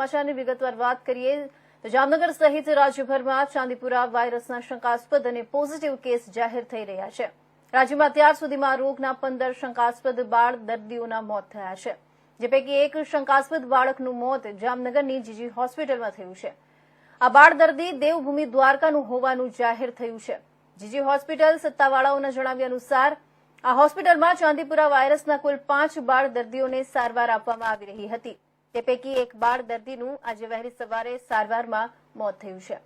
સમાચારની વિગતવાર વાત કરીએ તો જામનગર સહિત રાજ્યભરમાં ચાંદીપુરા વાયરસના શંકાસ્પદ અને પોઝીટીવ કેસ જાહેર થઈ રહ્યા છે. રાજ્યમાં અત્યાર સુધીમાં રોગના પંદર શંકાસ્પદ બાળ દર્દીઓના મોત થયા છે. જે પૈકી એક શંકાસ્પદ બાળકનું મોત જામનગરની જીજી હોસ્પિટલમાં થયું છે. આ બાળ દર્દી દેવભૂમિ દ્વારકાનું હોવાનું જાહેર થયું છે. જીજી હોસ્પિટલ સત્તાવાળાઓના જણાવ્યા અનુસાર, આ હોસ્પિટલમાં ચાંદીપુરા વાયરસના કુલ પાંચ બાળ દર્દીઓને સારવાર આપવામાં આવી રહી હતી. તે પૈકી એક બાળ દર્દીનું આજે વહેલી સવારે સારવારમાં મોત થયું છે.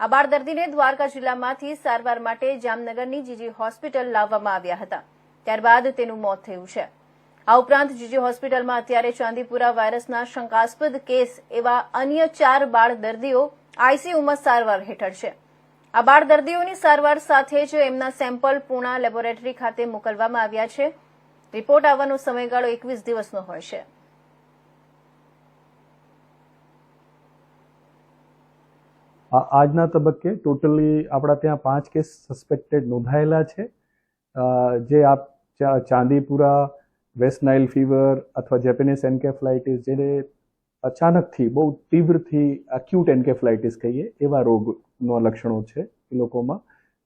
આ બાળ દર્દીને દ્વારકા જિલ્લામાંથી સારવાર માટે જામનગરની જીજી હોસ્પિટલ લાવવામાં આવ્યા હતા. ત્યારબાદ તેનું મોત થયું છે. આ ઉપરાંત જીજી હોસ્પિટલમાં અત્યારે ચાંદીપુરા વાયરસના શંકાસ્પદ કેસ એવા અન્ય ચાર બાળ દર્દીઓ આઈસીયુમાં સારવાર હેઠળ છે. આ બાળ દર્દીઓની સારવાર સાથે જ એમના સેમ્પલ પૂણા લેબોરેટરી ખાતે મોકલવામાં આવ્યા છે. રિપોર્ટ આવવાનો સમયગાળો એકવીસ દિવસનો હોય છે. આજના તબક્કે ટોટલી આપણા ત્યાં પાંચ કેસ સસ્પેક્ટેડ નોંધાયેલા છે. જે આપ ચાંદીપુરા વેસ્ટ નાઇલ ફીવર અથવા જેપેનિસ એન્કેફ્લાઇટિસ જેને અચાનકથી બહુ તીવ્રથી એક્યુટ એન્કેફ્લાઇટિસ કહીએ એવા રોગનો લક્ષણો છે એ લોકોમાં.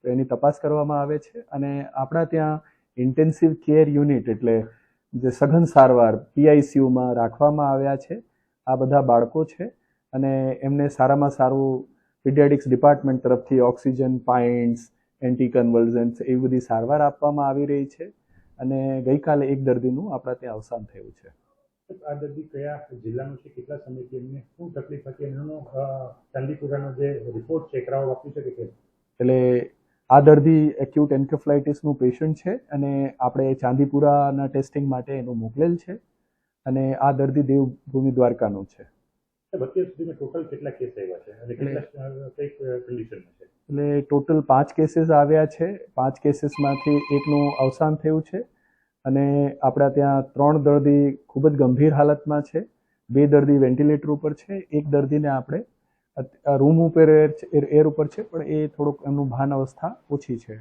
તો એની તપાસ કરવામાં આવે છે અને આપણા ત્યાં ઇન્ટેન્સિવ કેર યુનિટ એટલે જે સઘન સારવાર પીઆઈસીયુમાં રાખવામાં આવ્યા છે. આ બધા બાળકો છે અને એમને સારામાં સારું પીડિયાટિક્સ ડિપાર્ટમેન્ટ તરફથી ઓક્સિજન પાઇન્ટ્સ એન્ટી કન્વલ્ઝન્સ એવી બધી સારવાર આપવામાં આવી રહી છે અને ગઈકાલે એક દર્દીનું આપણા ત્યાં અવસાન થયું છે. આ દર્દી કયા જિલ્લાનું છે? કેટલા સમયથી એમને શું તકલીફ હતી? એમનો ચાંદીપુરાનો જે રિપોર્ટ છે કરાવવા આપી શકે છે? એટલે આ દર્દી એક્યુટ એન્કેફ્લાઇટિસનું પેશન્ટ છે અને આપણે ચાંદીપુરાના ટેસ્ટિંગ માટે એનું મોકલેલ છે અને આ દર્દી દેવભૂમિ દ્વારકાનું છે. અત્યાર સુધીમાં ટોટલ કેટલા કેસ આવ્યા છે અને કેટલા કઈ કન્ડિશનમાં છે. એટલે ટોટલ પાંચ કેસીસ આવ્યા છે. પાંચ કેસીસમાંથી એકનું અવસાન થયું છે અને આપણા ત્યાં ત્રણ દર્દી ખૂબ જ ગંભીર હાલતમાં છે. બે દર્દી વેન્ટિલેટર ઉપર છે. એક દર્દીને આપણે રૂમ ઉપર એર એર ઉપર છે પણ એ થોડુંક એમનું ભાન અવસ્થા ઓછી છે.